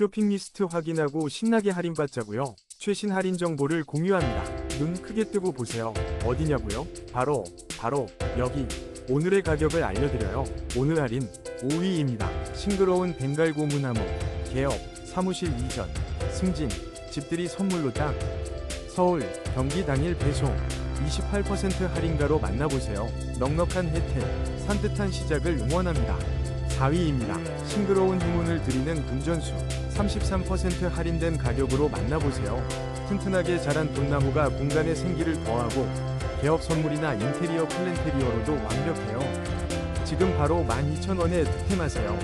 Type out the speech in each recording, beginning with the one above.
쇼핑 리스트 확인하고 신나게 할인받자고요. 최신 할인 정보를 공유합니다. 눈 크게 뜨고 보세요. 어디냐고요? 바로 바로 여기. 오늘의 가격을 알려드려요. 오늘 할인 5위입니다. 싱그러운 벵갈 고무나무, 개업, 사무실 이전, 승진, 집들이 선물로 딱. 서울, 경기 당일 배송, 28% 할인가로 만나보세요. 넉넉한 혜택, 산뜻한 시작을 응원합니다. 4위입니다. 싱그러운 행운을 드리는 금전수, 33% 할인된 가격으로 만나보세요. 튼튼하게 자란 돈나무가 공간에 생기를 더하고 개업 선물이나 인테리어 플랜테리어로도 완벽해요. 지금 바로 12,000원에 득템하세요.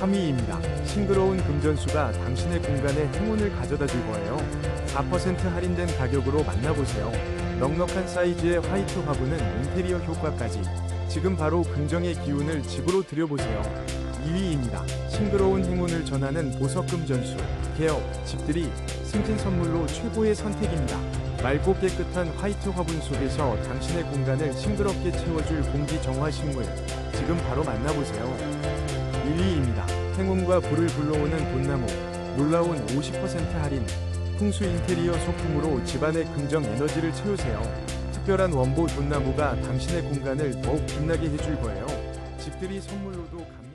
3위입니다. 싱그러운 금전수가 당신의 공간에 행운을 가져다 줄 거예요. 4% 할인된 가격으로 만나보세요. 넉넉한 사이즈의 화이트 화분은 인테리어 효과까지. 지금 바로 긍정의 기운을 집으로 들여보세요. 2위입니다. 싱그러운 행운을 전하는 보석금 전수, 개업, 집들이, 승진 선물로 최고의 선택입니다. 맑고 깨끗한 화이트 화분 속에서 당신의 공간을 싱그럽게 채워줄 공기 정화 식물. 지금 바로 만나보세요. 1위입니다. 행운과 불을 불러오는 돈나무. 놀라운 50% 할인. 풍수 인테리어 소품으로 집안의 긍정 에너지를 채우세요. 특별한 원보 돈나무가 당신의 공간을 더욱 빛나게 해줄 거예요. 집들이 선물로도 감...